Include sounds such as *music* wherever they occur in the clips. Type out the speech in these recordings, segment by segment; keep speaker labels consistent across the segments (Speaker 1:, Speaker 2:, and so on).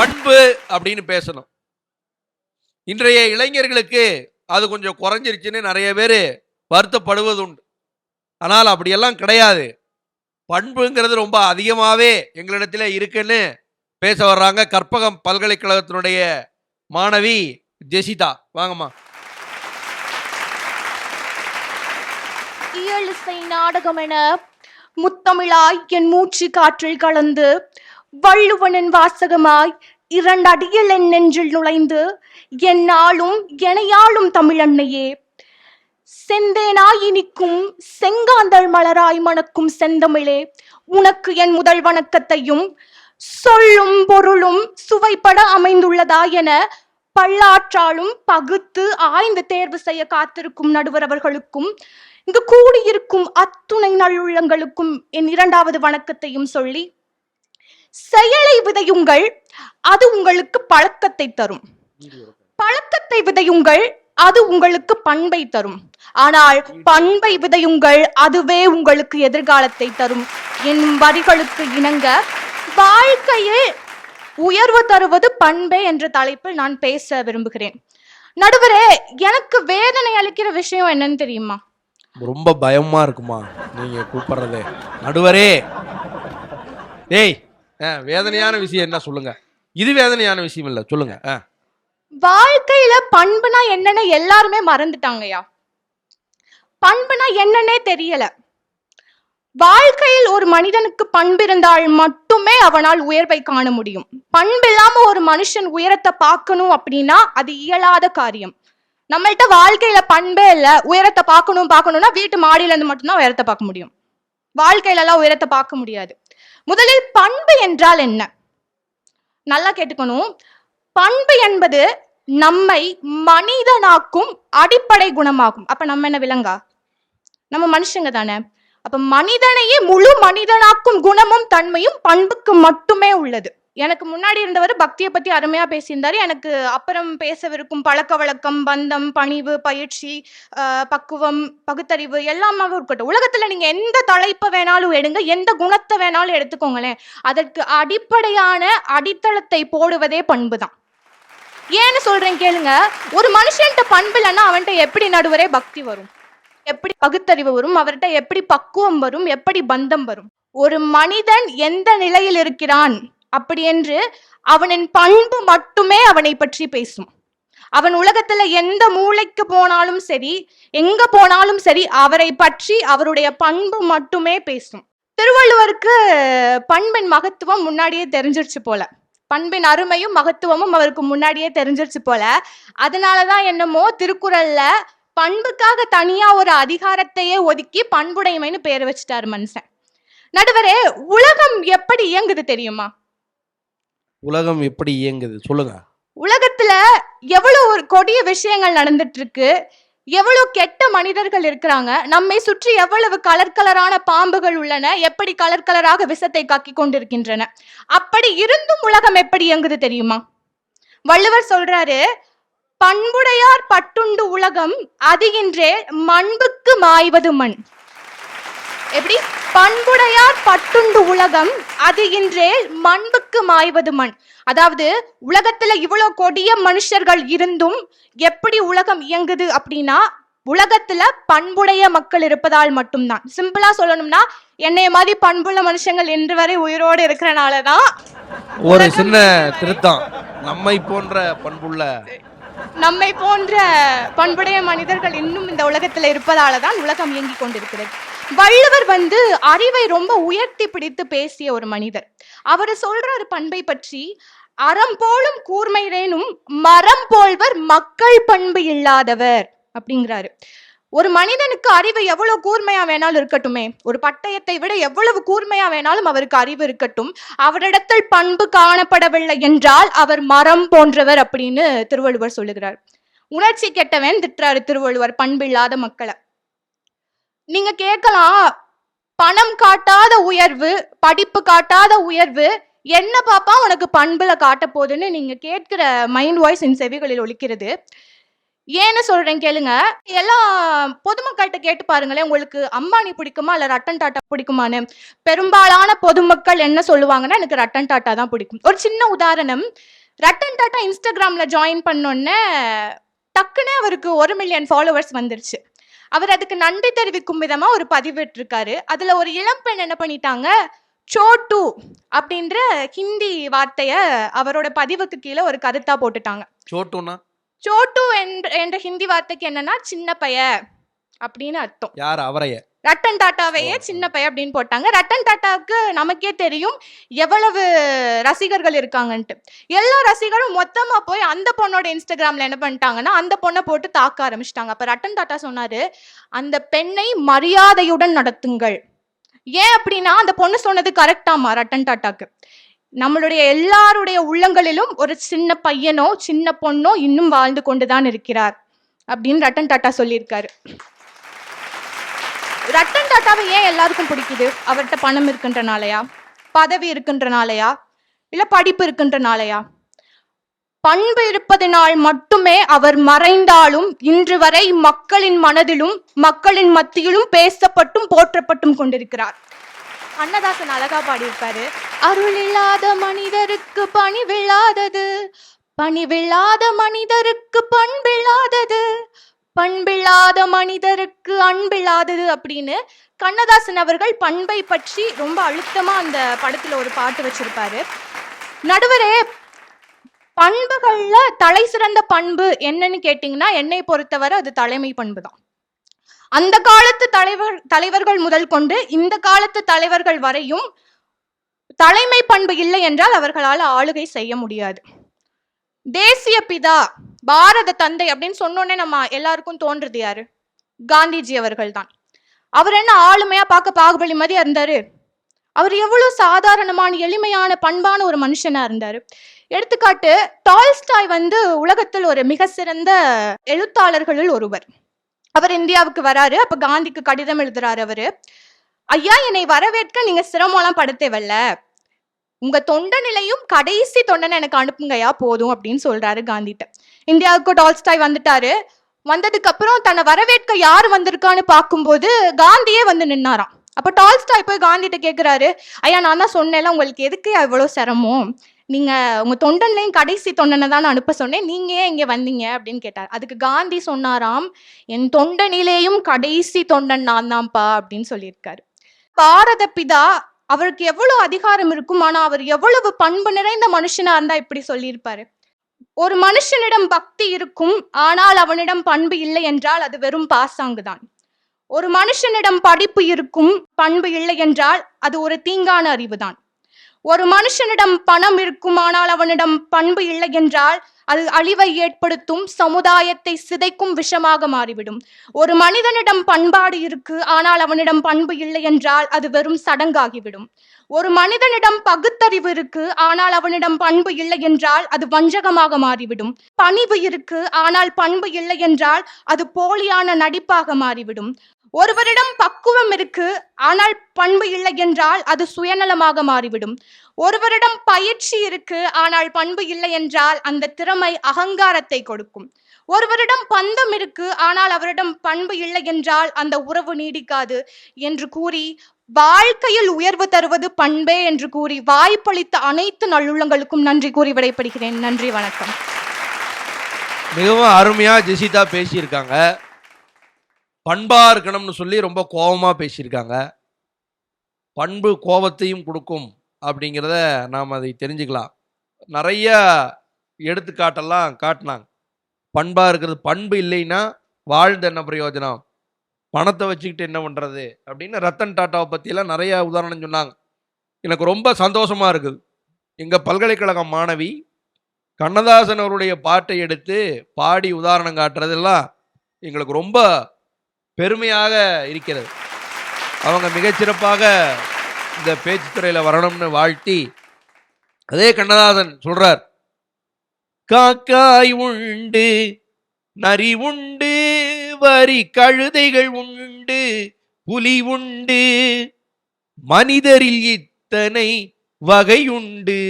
Speaker 1: பண்பு அப்படின்னு பேசணும். இன்றைய இளைஞர்களுக்கு அது கொஞ்சம் குறைஞ்சிருச்சுன்னு நிறைய பேர் வருத்தப்படுவது உண்டு ஆனால் அப்படியெல்லாம் கிடையாது. பண்புங்கிறது ரொம்ப அதிகமாகவே எங்களிடத்தில் இருக்குன்னு பேச வர்றாங்க கற்பகம் பல்கலைக்கழகத்தினுடைய மாணவி ஜெசிதா. வாங்கம்மா.
Speaker 2: இயலிசை நாடகம் என முத்தமிழாய் என் மூச்சு காற்றில் கலந்து வள்ளுவனின் வாசகமாய் இரண்டடியில் என் நெஞ்சில் நுழைந்து என்னாலும் எனையாளும் தமிழன்னையே. செந்தேனாய் இனிக்கும் செங்காந்தள் மலராய் மணக்கும் செந்தமிழே உனக்கு என் முதல் வணக்கத்தையும் சொல்லும் பொருளும் சுவைப்பட அமைந்துள்ளதா என பல்லாற்றாலும் பகுத்து ஆய்ந்து தேர்வு செய்ய காத்திருக்கும் நடுவர் அவர்களுக்கும் இங்கு கூடியிருக்கும் அத்துணை நல்லுள்ளங்களுக்கும் என் இரண்டாவது வணக்கத்தையும் சொல்லி செயலை விதையுங்கள் அது உங்களுக்கு பழக்கத்தை தரும். பழக்கத்தை விதையுங்கள் அது உங்களுக்கு பண்பை தரும். ஆனால் பண்பை விதையுங்கள் அதுவே உங்களுக்கு எதிர்காலத்தை தரும். என் வரிகளுக்கு இணங்க வாழ்க்கையில் உயர்வு தருவது பண்பே என்ற தலைப்பில் நான் பேச விரும்புகிறேன். நடுவரே எனக்கு வேதனை அளிக்கிற விஷயம் என்னன்னு தெரியுமா?
Speaker 1: ரொம்ப பயமா இருக்குமா நீங்க கூப்பிடுறதே? நடுவரே! ஏய் வேதனையான விஷயம் என்ன சொல்லுங்க? இது வேதனையான விஷயம் இல்ல சொல்லுங்க.
Speaker 2: வாழ்க்கையில பண்புனா என்னன்னு எல்லாருமே மறந்துட்டாங்கய்யா. பண்புனா என்னன்னே தெரியல. வாழ்க்கையில் ஒரு மனிதனுக்கு பண்பு இருந்தால் மட்டுமே அவனால் உயர்வை காண முடியும். பண்பு இல்லாம ஒரு மனுஷன் உயரத்தை பார்க்கணும் அப்படின்னா அது இயலாத காரியம். நம்மள்கிட்ட வாழ்க்கையில பண்பே இல்ல உயரத்தை பார்க்கணும் பார்க்கணும்னா வீட்டு மாடியில இருந்து மட்டும்தான் உயரத்தை பார்க்க முடியும். வாழ்க்கையில எல்லாம் உயரத்தை பார்க்க முடியாது. முதலில் பண்பு என்றால் என்ன? நல்லா கேட்டுக்கணும். பண்பு என்பது நம்மை மனிதனாக்கும் அடிப்படை குணமாகும். அப்ப நம்ம என்ன விலங்கா? நம்ம மனுஷங்க தானே. அப்ப மனிதனையே முழு மனிதனாக்கும் குணமும் தன்மையும் பண்புக்கு மட்டுமே உள்ளது. எனக்கு முன்னாடி இருந்தவர் பக்தியை பத்தி அருமையா பேசியிருந்தாரு. எனக்கு அப்புறம் பேசவிருக்கும் பழக்க வழக்கம் பந்தம் பணிவு பயிற்சி பக்குவம் பகுத்தறிவு எல்லாமே இருக்கட்டும். உலகத்துல நீங்க எந்த தலைப்பை வேணாலும் எடுங்க எந்த குணத்தை வேணாலும் எடுத்துக்கோங்களேன். அதற்கு அடிப்படையான அடித்தளத்தை போடுவதே பண்பு தான் ஏன்னு சொல்றேன் கேளுங்க. ஒரு மனுஷன்ட்ட பண்பு இல்லைன்னா அவன்கிட்ட எப்படி நடுவரே பக்தி வரும்? எப்படி பகுத்தறிவு வரும்? அவர்கிட்ட எப்படி பக்குவம் வரும்? எப்படி பந்தம் வரும்? ஒரு மனிதன் எந்த நிலையில் இருக்கிறான்? அப்படியென்று அவனின் பண்பு மட்டுமே அவனை பற்றி பேசும். அவன் உலகத்துல எந்த மூளைக்கு போனாலும் சரி எங்க போனாலும் சரி அவரை பற்றி அவருடைய பண்பு மட்டுமே பேசும். திருவள்ளுவருக்கு பண்பின் மகத்துவம் முன்னாடியே தெரிஞ்சிருச்சு போல. பண்பின் அருமையும் மகத்துவமும் அவருக்கு முன்னாடியே தெரிஞ்சிருச்சு போல. அதனாலதான் என்னமோ திருக்குறள்ல பண்புக்காக தனியா ஒரு அதிகாரத்தையே ஒதுக்கி பண்புடைமைன்னு பேர் வச்சிட்டாரு மனுஷன். நடுவரே உலகம் எப்படி இயங்குது தெரியுமா?
Speaker 1: உலகம் எப்படி இயங்குது? சொல்லுங்க.
Speaker 2: உலகத்துல எவ்வளவு ஒரு கொடிய விஷயங்கள் நடந்துட்டு இருக்கு எவ்வளவு கெட்ட மனிதர்கள் இருக்கிறாங்க நம்மை சுற்றி எவ்வளவு கலர் கலரான பாம்புகள் உள்ளன எப்படி கலர் கலராக விஷத்தை காக்கி கொண்டிருக்கின்றன. அப்படி இருந்தும் உலகம் எப்படி இயங்குது தெரியுமா? வள்ளுவர் சொல்றாரு பண்புடையார் பட்டுண்டு உலகம் அதிகின்றே மண்புக்கு மாய்வது மண். எப்படி? பண்புடையார் பட்டுண்டு உலகம் அது இன்றே மண்புக்கு மாய்வது மண். அதாவது உலகத்துல இவ்வளவு கொடிய மனுஷர்கள் இருந்தும் எப்படி உலகம் இயங்குது அப்படின்னா உலகத்துல பண்புடைய மக்கள் இருப்பதால் மட்டும்தான். சிம்பிளா சொல்லணும்னா என்னைய மாதிரி பண்புள்ள மனுஷங்கள் இன்று வரை உயிரோடு இருக்கிறனாலதான்
Speaker 1: ஒரு சின்ன திருத்தம். நம்மை போன்ற பண்புள்ள
Speaker 2: நம்மை போன்ற பண்புடைய மனிதர்கள் இன்னும் இந்த உலகத்துல இருப்பதால தான் உலகம் இயங்கிக் கொண்டிருக்கிறது. வள்ளுவர் வந்து அறிவை ரொம்ப உயர்த்தி பிடித்து பேசிய ஒரு மனிதர். அவர் சொல்றாரு பண்பை பற்றி அறம் போலும் கூர்மையிலேனும் மரம் போல்வர் மக்கள் பண்பு இல்லாதவர் அப்படிங்கிறாரு. ஒரு மனிதனுக்கு அறிவு எவ்வளவு கூர்மையா வேணாலும் இருக்கட்டுமே ஒரு பட்டயத்தை விட எவ்வளவு கூர்மையா வேணாலும் அவருக்கு அறிவு இருக்கட்டும் அவரிடத்தில் பண்பு காணப்படவில்லை என்றால் அவர் மரம் போன்றவர் அப்படின்னு திருவள்ளுவர் சொல்லுகிறார். உணர்ச்சி கெட்டவன் திட்டுறாரு திருவள்ளுவர் பண்பில்லாத மக்களை நீங்க கேட்கலாம். பணம் காட்டாத உயர்வு படிப்பு காட்டாத உயர்வு என்ன பாப்பா உனக்கு பண்புல காட்ட போகுதுன்னு நீங்க கேட்கிற மைண்ட் வாய்ஸ் என் செவிகளில் ஒழிக்கிறது ஏன்னு சொல்றேன் கேளுங்க. எல்லாம் பொதுமக்கள்கிட்ட கேட்டு பாருங்களேன். உங்களுக்கு அம்பானி பிடிக்குமா? இல்ல ரட்டன் டாட்டா பிடிக்குமான்னு. பெரும்பாலான பொதுமக்கள் என்ன சொல்லுவாங்கன்னா எனக்கு ரட்டன் டாட்டா தான் பிடிக்கும். ஒரு சின்ன உதாரணம். ரட்டன் டாட்டா இன்ஸ்டாகிராம்ல ஜாயின் பண்ணோன்னே டக்குன்னு அவருக்கு ஒரு மில்லியன் ஃபாலோவர்ஸ் வந்துருச்சு. அவர் அதுக்கு நன்றி தெரிவிக்கும் விதமா ஒரு பதிவிட்டிருக்காரு அதுல ஒரு இளம்பெண் என்ன பண்ணிட்டாங்க? சோட்டு அப்படின்ற ஹிந்தி வார்த்தைய அவரோட பதிவுக்கு கீழே ஒரு கருத்தா போட்டுட்டாங்க.
Speaker 1: சோட்டுன்னா?
Speaker 2: சோட்டு என்ற ஹிந்தி வார்த்தைக்கு என்னன்னா சின்ன பைய அப்படின்னு அர்த்தம்.
Speaker 1: யார்? அவரைய.
Speaker 2: ரட்டன் டாட்டாவையே. சின்ன பைய அப்படின்னு போட்டாங்க. ரட்டன் டாட்டாவுக்கு நமக்கே தெரியும் எவ்வளவு ரசிகர்கள் இருக்காங்கன்ட்டு. எல்லா ரசிகரும் மொத்தமா போய் அந்த பொண்ணோட இன்ஸ்டாகிராம்ல என்ன பண்ணிட்டாங்கன்னா அந்த பொண்ணை போட்டு தாக்க ஆரம்பிச்சிட்டாங்க. அப்ப ரட்டன் டாட்டா சொன்னாரு அந்த பெண்ணை மரியாதையுடன் நடத்துங்கள். ஏன் அப்படின்னா அந்த பொண்ணு சொன்னது கரெக்டாமா ரட்டன் டாட்டாக்கு. நம்மளுடைய எல்லாருடைய உள்ளங்களிலும் ஒரு சின்ன பையனோ சின்ன பொண்ணோ இன்னும் வாழ்ந்து கொண்டுதான் இருக்கிறார் அப்படின்னு ரட்டன் டாட்டா சொல்லியிருக்காரு. ரட்டன் டாட்டாவை ஏன் எல்லாருக்கும் பிடிக்குது? அவர்கிட்ட பணம் இருக்கின்றனாலயா? பதவி இருக்கின்றனாலயா? இல்ல படிப்பு இருக்கின்றனாலயா? பண்பு இருப்பதனால் மட்டுமே அவர் மறைந்தாலும் இன்று வரை மக்களின் மனதிலும் மக்களின் மத்தியிலும் பேசப்பட்டும் போற்றப்பட்டும் கொண்டிருக்கிறார். அன்னதாசன் அழகா பாடியிருப்பாரு. அருள் இல்லாத மனிதருக்கு பணிவில்லாதது பணிவில்லாத மனிதருக்கு பண்பில்லாதது பண்பில்லாத மனிதருக்கு அன்பில்லாதது அப்படின்னு கண்ணதாசன் அவர்கள் பண்பை பற்றி ரொம்ப அழுத்தமா அந்த படத்துல ஒரு பாட்டு வச்சிருப்பாரு. நடுவரே பண்புகள்ல தலை சிறந்த பண்பு என்னன்னு கேட்டிங்கன்னா என்னை பொறுத்தவரை அது தலைமை பண்பு தான் அந்த காலத்து தலைவர் தலைவர்கள் முதல் கொண்டு இந்த காலத்து தலைவர்கள் வரையும் தலைமை பண்பு இல்லை என்றால் அவர்களால் ஆளுகை செய்ய முடியாது. தேசிய பிதா பாரத தந்தை அப்படின்னு சொன்னோன்னே நம்ம எல்லாருக்கும் தோன்றது யாரு? காந்திஜி அவர்கள் தான் அவர் என்ன ஆளுமையா பார்க்க பாகுபலி மாதிரியா இருந்தாரு? அவர் எவ்வளவு சாதாரணமான எளிமையான பண்பான ஒரு மனுஷனா இருந்தாரு? எடுத்துக்காட்டு டால்ஸ்டாய் வந்து உலகத்தில் ஒரு மிக சிறந்த எழுத்தாளர்களுள் ஒருவர். அவர் இந்தியாவுக்கு வராரு அப்ப காந்திக்கு கடிதம் எழுதுறாரு அவரு. ஐயா என்னை வரவேற்க நீங்க சிரமம்லாம் பட தேவையில்ல. உங்க தொண்ட நிலையும் கடைசி தொண்டனை எனக்கு அனுப்புங்கயா போதும் அப்படின்னு சொல்றாரு காந்திட்ட இந்தியாவுக்கு டால்ஸ்டாய் வந்துட்டாரு. வந்ததுக்கு அப்புறம் தன்னை வரவேற்க யார் வந்திருக்கான்னு பார்க்கும்போது காந்தியே வந்து நின்னாராம். அப்ப டால்ஸ்டாய் போய் காந்திட்ட கேக்குறாரு ஐயா நான் தான் சொன்னேன்ல உங்களுக்கு எதுக்கு இவ்வளவு சிரமம்? நீங்க உங்க தொண்டன்லையும் கடைசி தொண்டனை தான் நான் அனுப்ப சொன்னேன். நீங்க ஏன் இங்க வந்தீங்க? அப்படின்னு கேட்டார். அதுக்கு காந்தி சொன்னாராம் என் தொண்டனிலேயும் கடைசி தொண்டன் நான் தான்ப்பா அப்படின்னு சொல்லியிருக்காரு. பாரத பிதா அவருக்கு எவ்வளவு அதிகாரம் இருக்கும் ஆனா அவர் எவ்வளவு பண்பு நிறைந்த மனுஷனா இருந்தா இப்படி சொல்லியிருப்பாரு. ஒரு மனுஷனிடம் பக்தி இருக்கும் ஆனால் அவனிடம் பண்பு இல்லை என்றால் அது வெறும் பாசாங்குதான் ஒரு மனுஷனிடம் படிப்பு இருக்கும் பண்பு இல்லை என்றால் அது ஒரு தீங்கான அறிவுதான் ஒரு மனுஷனிடம் பணம் இருக்கும் ஆனால் அவனிடம் பண்பு இல்லை என்றால் அது அழிவை ஏற்படுத்தும் சமுதாயத்தை சிதைக்கும் விஷமாக மாறிவிடும். ஒரு மனிதனிடம் பண்பாடு இருக்கு ஆனால் அவனிடம் பண்பு இல்லை என்றால் அது வெறும் சடங்காகிவிடும். ஒரு மனிதனிடம் பகுத்தறிவு இருக்கு ஆனால் அவனிடம் பண்பு இல்லை என்றால் அது வஞ்சகமாக மாறிவிடும். பணிவு இருக்கு ஆனால் பண்பு இல்லை என்றால் அது போலியான நடிப்பாக மாறிவிடும். ஒருவரிடம் பக்குவம் இருக்கு ஆனால் பண்பு இல்லை என்றால் அது சுயநலமாக மாறிவிடும். ஒருவரிடம் பயிற்சி இருக்கு ஆனால் பண்பு இல்லை என்றால் அந்த திறமை அகங்காரத்தை கொடுக்கும். ஒருவரிடம் பந்தம் இருக்கு ஆனால் அவரிடம் பண்பு இல்லை என்றால் அந்த உறவு நீடிக்காது என்று கூறி வாழ்க்கையில் உயர்வு தருவது பண்பே என்று கூறி வாய்ப்பளித்த அனைத்து நல்லுள்ளங்களுக்கும் நன்றி கூறி விடைபெறுகிறேன். நன்றி வணக்கம்.
Speaker 1: மிகவும் அருமையா ஜெசிதா பேசியிருக்காங்க. பண்பா இருக்கணும்னு சொல்லி ரொம்ப கோபமா பேசியிருக்காங்க. பண்பு கோபத்தையும் கொடுக்கும் அப்படிங்கிறத நாம் அதை தெரிஞ்சுக்கலாம். நிறைய எடுத்துக்காட்டெல்லாம் காட்டினாங்க. பண்பாக இருக்கிறது பண்பு இல்லைன்னா வாழ்ந்த என்ன பிரயோஜனம்? பணத்தை வச்சுக்கிட்டு என்ன பண்ணுறது அப்படின்னு ரத்தன் டாட்டாவை பற்றியெல்லாம் நிறைய உதாரணம் சொன்னாங்க. எனக்கு ரொம்ப சந்தோஷமாக இருக்குது. எங்கள் பல்கலைக்கழக மாணவி கண்ணதாசன் அவருடைய பாட்டை எடுத்து பாடி உதாரணம் காட்டுறதெல்லாம் எங்களுக்கு ரொம்ப பெருமையாக இருக்கிறது. அவங்க மிகச்சிறப்பாக இந்த பேச்சுத்துறையில் வரணும்னு வாழ்த்தி அதே கண்ணதாசன் சொல்றார் காக்காய் உண்டு நரி உண்டு வரி கழுதைகள் உண்டு புலி உண்டு. மனிதரில் இத்தனை வகை உண்டு.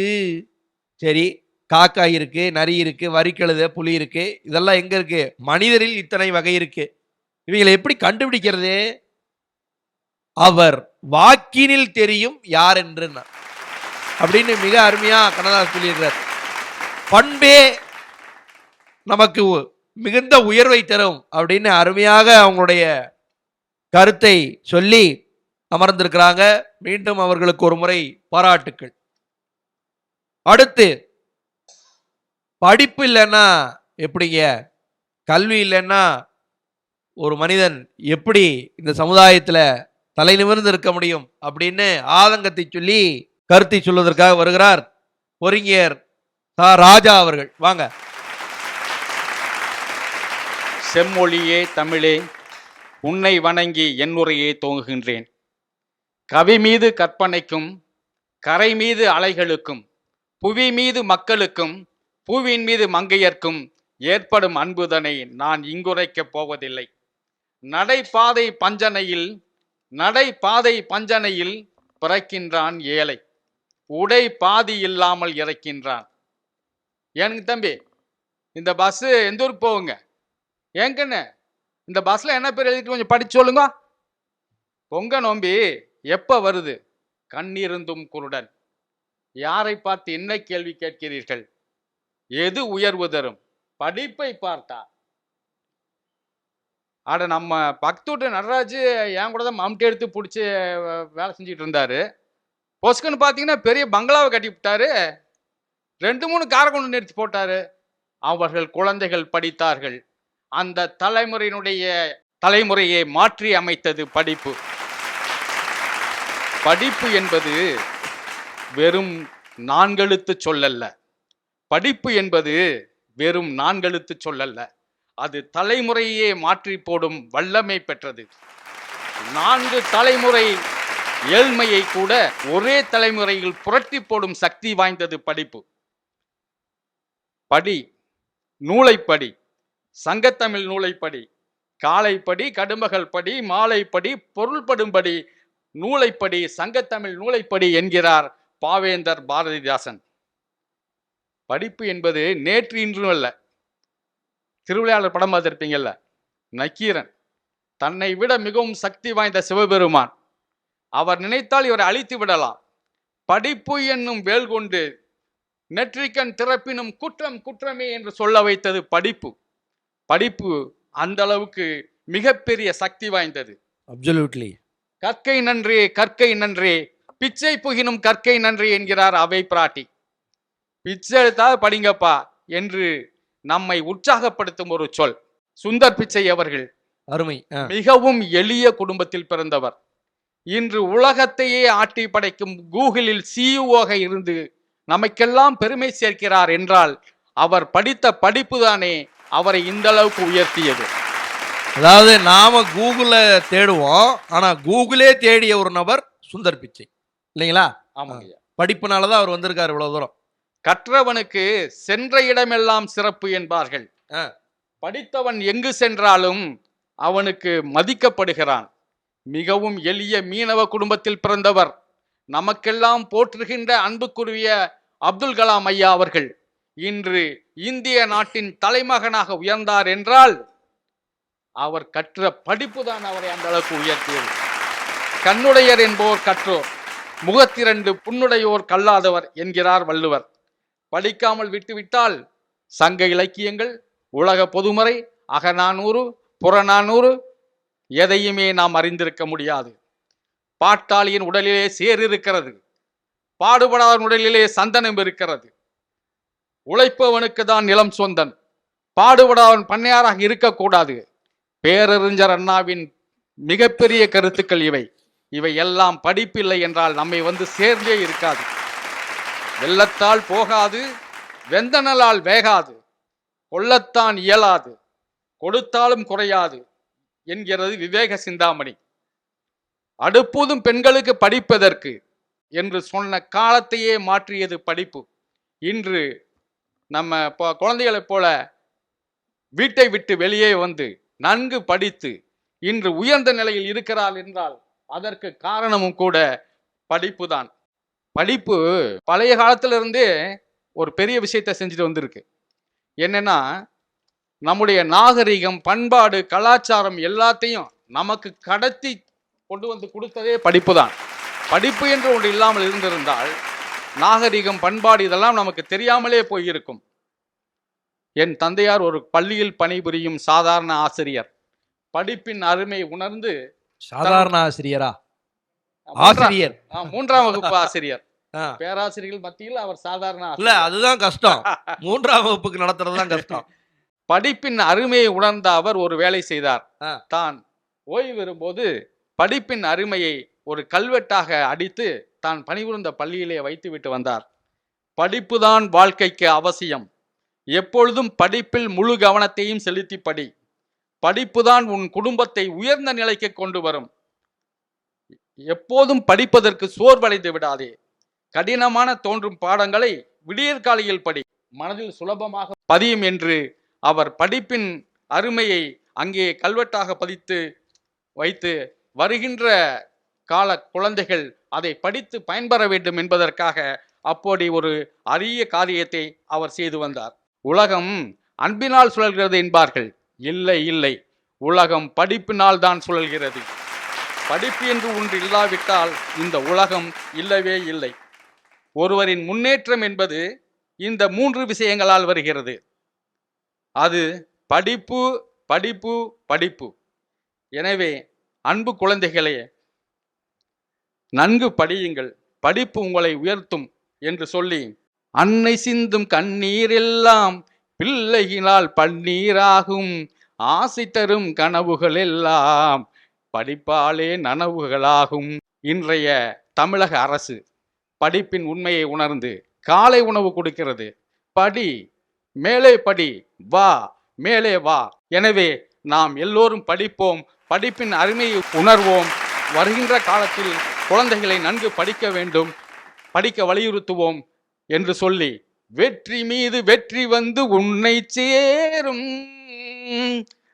Speaker 1: சரி காக்காய் இருக்கு நரி இருக்கு வரிக்கழுத புலி இருக்கு இதெல்லாம் எங்க இருக்கு? மனிதரில் இத்தனை வகை இருக்கு. இவங்களை எப்படி கண்டுபிடிக்கிறது? அவர் வாக்கினில் தெரியும் யார் என்று அப்படின்னு மிக அருமையா கண்ணதாஸ் சொல்லியிருக்கிறார். பண்பே நமக்கு மிகுந்த உயர்வை தரும் அப்படின்னு அருமையாக அவங்களுடைய கருத்தை சொல்லி அமர்ந்திருக்கிறாங்க. மீண்டும் அவர்களுக்கு ஒரு முறை பாராட்டுக்கள். அடுத்து படிப்பு இல்லைன்னா எப்படிங்க? கல்வி இல்லைன்னா ஒரு மனிதன் எப்படி இந்த சமுதாயத்தில் தலை நிமிர்ந்து இருக்க முடியும் அப்படின்னு ஆதங்கத்தை சொல்லி கருத்தை சொல்வதற்காக வருகிறார் பொறிஞர் சா. ராஜா அவர்கள். வாங்க.
Speaker 3: செம்மொழியே தமிழே உன்னை வணங்கி என் உரையே துவங்குகின்றேன். கவி மீது கற்பனைக்கும் கரை மீது அலைகளுக்கும் புவி மீது மக்களுக்கும் பூவின் மீது மங்கையர்க்கும் ஏற்படும் அன்புதனை நான் இங்குரைக்கப் போவதில்லை. நடைபாதை பஞ்சனையில் நடைபாதை பஞ்சனையில் பிறக்கின்றான் ஏழை. உடை பாதி இல்லாமல் இறக்கின்றான். எனக்கு தம்பி இந்த பஸ்ஸு எந்த ஊருக்கு போகுங்க ஏங்கண்ணே இந்த பஸ்ஸில் என்ன பேர் எழுதிட்டு கொஞ்சம் படிச்சு சொல்லுங்க. பொங்க நோம்பி எப்போ வருது? கண்ணிருந்தும் குருடன். யாரை பார்த்து என்ன கேள்வி கேட்கிறீர்கள்? எது உயர்வு தரும்? படிப்பை பார்த்தா. அட நம்ம பக்தூட்டு நடராஜ் என் கூட தான் மம்டி எடுத்து பிடிச்சி வேலை செஞ்சுட்டு இருந்தாரு. பொஸ்கன்னு பார்த்தீங்கன்னா பெரிய பங்களாவை கட்டி விட்டாரு. ரெண்டு மூணு காரை கொண்டு நிறுத்தி போட்டாரு. அவர்கள் குழந்தைகள் படித்தார்கள். அந்த தலைமுறையினுடைய தலைமுறையை மாற்றி அமைத்தது படிப்பு. படிப்பு என்பது வெறும் நான்கெழுத்து சொல்லல்ல. படிப்பு என்பது வெறும் நான்கெழுத்து சொல்லல்ல. அது தலைமுறையே மாற்றி போடும் வல்லமை பெற்றது. நான்கு தலைமுறை ஏழ்மையை கூட ஒரே தலைமுறையில் புரட்டி போடும் சக்தி வாய்ந்தது படிப்பு. படி நூலை படி. சங்கத்தமிழ் நூலைப்படி காலைப்படி கடும்பகல் படி கடுமகள் படி பொருள்படும்படி நூலைப்படி சங்கத்தமிழ் நூலைப்படி என்கிறார் பாவேந்தர் பாரதிதாசன். படிப்பு என்பது நேற்று இன்றும் அல்ல. திருவிளையாளர் படம் பார்த்துருப்பீங்கல்ல நக்கீரன். தன்னை விட மிகவும் சக்தி வாய்ந்த சிவபெருமான். அவர் நினைத்தால் இவரை அழித்து விடலாம். படிப்பு என்னும் வேல் கொண்டு நெற்றிக்கண் திறப்பினும் குற்றம் குற்றமே என்று சொல்ல வைத்தது படிப்பு. படிப்பு அந்த அளவுக்கு மிகப்பெரிய சக்தி வாய்ந்தது.
Speaker 1: அப்சல்யூட்லி
Speaker 3: கற்கை நன்றே கற்கை நன்றே. பிச்சை புகினும் கற்கை நன்றே என்கிறார் அவை பிராட்டி. பிச்சை எடுத்தா படிங்கப்பா என்று நம்மை உற்சாகப்படுத்தும் ஒரு சொல். சுந்தர் பிச்சை அவர்கள்.
Speaker 1: அருமை.
Speaker 3: மிகவும் எளிய குடும்பத்தில் பிறந்தவர். இன்று உலகத்தையே ஆட்டி படைக்கும் கூகுளில் சிஇஓக இருந்து நமக்கெல்லாம் பெருமை சேர்க்கிறார் என்றால் அவர் படித்த படிப்புதானே அவரை இந்த அளவுக்கு உயர்த்தியது.
Speaker 1: அதாவது நாம கூகுள்ல தேடுவோம். ஆனா கூகுளே தேடிய ஒரு நபர் சுந்தர் பிச்சை. இல்லைங்களா?
Speaker 3: ஆமாங்க
Speaker 1: படிப்புனால தான் அவர் வந்திருக்காரு இவ்வளவு தூரம்.
Speaker 3: கற்றவனுக்கு சென்ற இடமெல்லாம் சிறப்பு என்பார்கள். படித்தவன் எங்கு சென்றாலும் அவனுக்கு மதிக்கப்படுகிறான். மிகவும் எளிய மீனவ குடும்பத்தில் பிறந்தவர். நமக்கெல்லாம் போற்றுகின்ற அன்புக்குரிய அப்துல் கலாம் ஐயா அவர்கள் இன்று இந்திய நாட்டின் தலைமகனாக உயர்ந்தார் என்றால் அவர் கற்ற படிப்பு தான் அவரை அந்த அளவுக்கு உயர்த்தியது. கண்ணுடையர் என்போர் கற்றோர் முகத்திரண்டு புண்ணுடையோர் கல்லாதவர் என்கிறார் வள்ளுவர். படிக்காமல் விட்டுவிட்டால் சங்க இலக்கியங்கள் உலக பொதுமறை அகநானூறு புறநானூறு எதையுமே நாம் அறிந்திருக்க முடியாது. பாட்டாளியின் உடலிலே சேர் இருக்கிறது. பாடுபடாதவன் உடலிலே சந்தனம் இருக்கிறது. உழைப்பவனுக்கு தான் நிலம் சொந்தன். பாடுபடாதவன் பண்ணையாராக இருக்கக்கூடாது. பேரறிஞர் அண்ணாவின் மிகப்பெரிய கருத்துக்கள் இவை. இவை எல்லாம் படிப்பில்லை என்றால் நம்மை வந்து சேர்ந்தே இருக்காது. வெள்ளத்தால் போகாது வெந்தனலால் வேகாது. கொள்ளத்தான் இயலாது கொடுத்தாலும் குறையாது என்கிறது விவேக சிந்தாமணி. அடுப்போதும் பெண்களுக்கு படிப்பதற்கு என்று சொன்ன காலத்தையே மாற்றியது படிப்பு. இன்று நம்ம இப்போ குழந்தைகளைப் போல வீட்டை விட்டு வெளியே வந்து நன்கு படித்து இன்று உயர்ந்த நிலையில் இருக்கிறாள் என்றால் அதற்கு காரணமும் கூட படிப்பு தான். படிப்பு பழைய காலத்திலிருந்தே ஒரு பெரிய விஷயத்தை செஞ்சுட்டு வந்திருக்கு. என்னன்னா நம்முடைய நாகரிகம் பண்பாடு கலாச்சாரம் எல்லாத்தையும் நமக்கு கடத்தி கொண்டு வந்து கொடுத்ததே படிப்பு தான். படிப்பு என்று ஒன்று இல்லாமல் இருந்திருந்தால் நாகரிகம் பண்பாடு இதெல்லாம் நமக்கு தெரியாமலே போயிருக்கும். என் தந்தையார் ஒரு பள்ளியில் பணிபுரியும் சாதாரண ஆசிரியர். படிப்பின் அருமை உணர்ந்து
Speaker 1: சாதாரண ஆசிரியரா? ஆசிரியர்.
Speaker 3: மூன்றாம் வகுப்பு ஆசிரியர். பேராசிரியர்கள் மத்தியில் அவர் சாதாரண
Speaker 1: இல்ல. அதுதான் கஷ்டம். *laughs* மூன்றாம் வகுப்புக்கு நடத்துறது தான் கஷ்டம்.
Speaker 3: படிப்பின் அருமையை உணர்ந்த அவர் ஒரு வேலை செய்தார். தான் ஓய்வு பெறும்போது படிப்பின் அருமையை ஒரு கல்வெட்டாக அடித்து தான் பணிபுரிந்த பள்ளியிலே வைத்துவிட்டு வந்தார். படிப்புதான் வாழ்க்கைக்கு அவசியம். எப்பொழுதும் படிப்பில் முழு கவனத்தையும் செலுத்தி படி. படிப்புதான் உன் குடும்பத்தை உயர்ந்த நிலைக்கு கொண்டு வரும். எப்போதும் படிப்பதற்கு சோர்வடைந்து விடாதே. கடினமான தோன்றும் பாடங்களை விடியற்காலையில் படி. மனதில் சுலபமாக பதியும் என்று அவர் படிப்பின் அருமையை அங்கே கல்வெட்டாக பதித்து வைத்து வருகின்ற கால குழந்தைகள் அதை படித்து பயன்பெற வேண்டும் என்பதற்காக அப்படி ஒரு அரிய காரியத்தை அவர் செய்து வந்தார். உலகம் அன்பினால் சுழல்கிறது என்பார்கள். இல்லை இல்லை. உலகம் படிப்பினால் தான் சுழல்கிறது. படிப்பு என்று ஒன்று இல்லாவிட்டால் இந்த உலகம் இல்லவே இல்லை. ஒருவரின் முன்னேற்றம் என்பது இந்த மூன்று விஷயங்களால் வருகிறது. அது படிப்பு படிப்பு படிப்பு. எனவே அன்பு குழந்தைகளே நன்கு படியுங்கள் படிப்பு உங்களை உயர்த்தும் என்று சொல்லி அன்னை சிந்தும் கண்ணீர் எல்லாம் பிள்ளையினால் பன்னீராகும் ஆசை தரும் கனவுகள் எல்லாம் படிப்பாலே நனவுகளாகும். இன்றைய தமிழக அரசு படிப்பின் உண்மையை உணர்ந்து காலை உணவு கொடுக்கிறது. படி மேலே படி வா மேலே வா. எனவே நாம் எல்லோரும் படிப்போம் படிப்பின் அருமையை உணர்வோம். வருகின்ற காலத்தில் குழந்தைகளை நன்கு படிக்க வேண்டும் படிக்க வலியுறுத்துவோம் என்று சொல்லி வெற்றி மீது வெற்றி வந்து உன்னை சேரும்.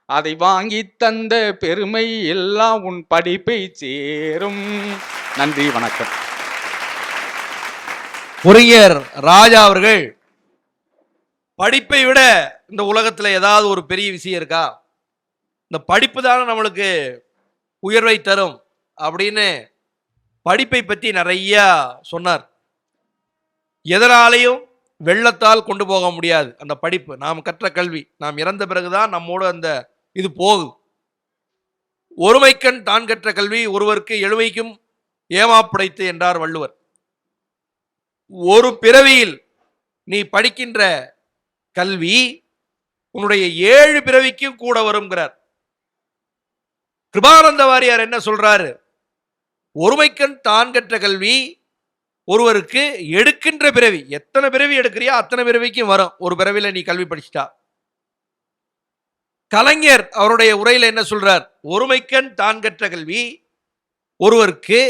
Speaker 3: அதை வாங்கி தந்த பெருமை எல்லாம் உன் படிப்பை சேரும். நன்றி வணக்கம்.
Speaker 1: பொறியர் ராஜா அவர்கள் படிப்பை விட இந்த உலகத்தில் ஏதாவது ஒரு பெரிய விஷயம் இருக்கா? இந்த படிப்பு தானே நம்மளுக்கு உயர்வை தரும் அப்படின்னு படிப்பை பற்றி நிறைய சொன்னார். எதனாலையும் வெள்ளத்தால் கொண்டு போக முடியாது அந்த படிப்பு. நாம் கற்ற கல்வி. நாம் இறந்த பிறகுதான் நம்மோடு அந்த இது போகுது ஒருமைக்கண் தான் கற்ற கல்வி ஒருவருக்கு எழுமைக்கும் ஏமாப்புடைத்து என்றார் வள்ளுவர். ஒரு பிறவியில் நீ படிக்கின்ற கல்வி உன்னுடைய ஏழு பிறவிக்கும் கூட வருங்கிறார் கிருபானந்த வாரியார் என்ன சொல்றாரு? ஒருமைக்கண் தான் கற்ற கல்வி ஒருவருக்கு எடுக்கின்ற பிறவி. எத்தனை பிறவி எடுக்கிறியோ அத்தனை பிறவிக்கும் வரும். ஒரு பிறவியில் நீ கல்வி படிச்சிட்டா. கலைஞர் அவருடைய உரையில் என்ன சொல்றார்? ஒருமைக்கண் தான் கற்ற கல்வி ஒருவருக்கு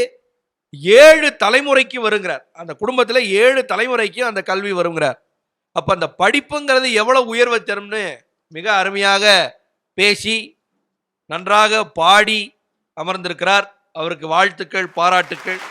Speaker 1: ஏழு தலைமுறைக்கு வருங்கிறார். அந்த குடும்பத்தில் ஏழு தலைமுறைக்கும் அந்த கல்வி வருங்கிறார். அப்போ அந்த படிப்புங்கிறது எவ்வளோ உயர்வை தரும்னு மிக அருமையாக பேசி நன்றாக பாடி அமர்ந்திருக்கிறார். அவருக்கு வாழ்த்துக்கள் பாராட்டுக்கள்.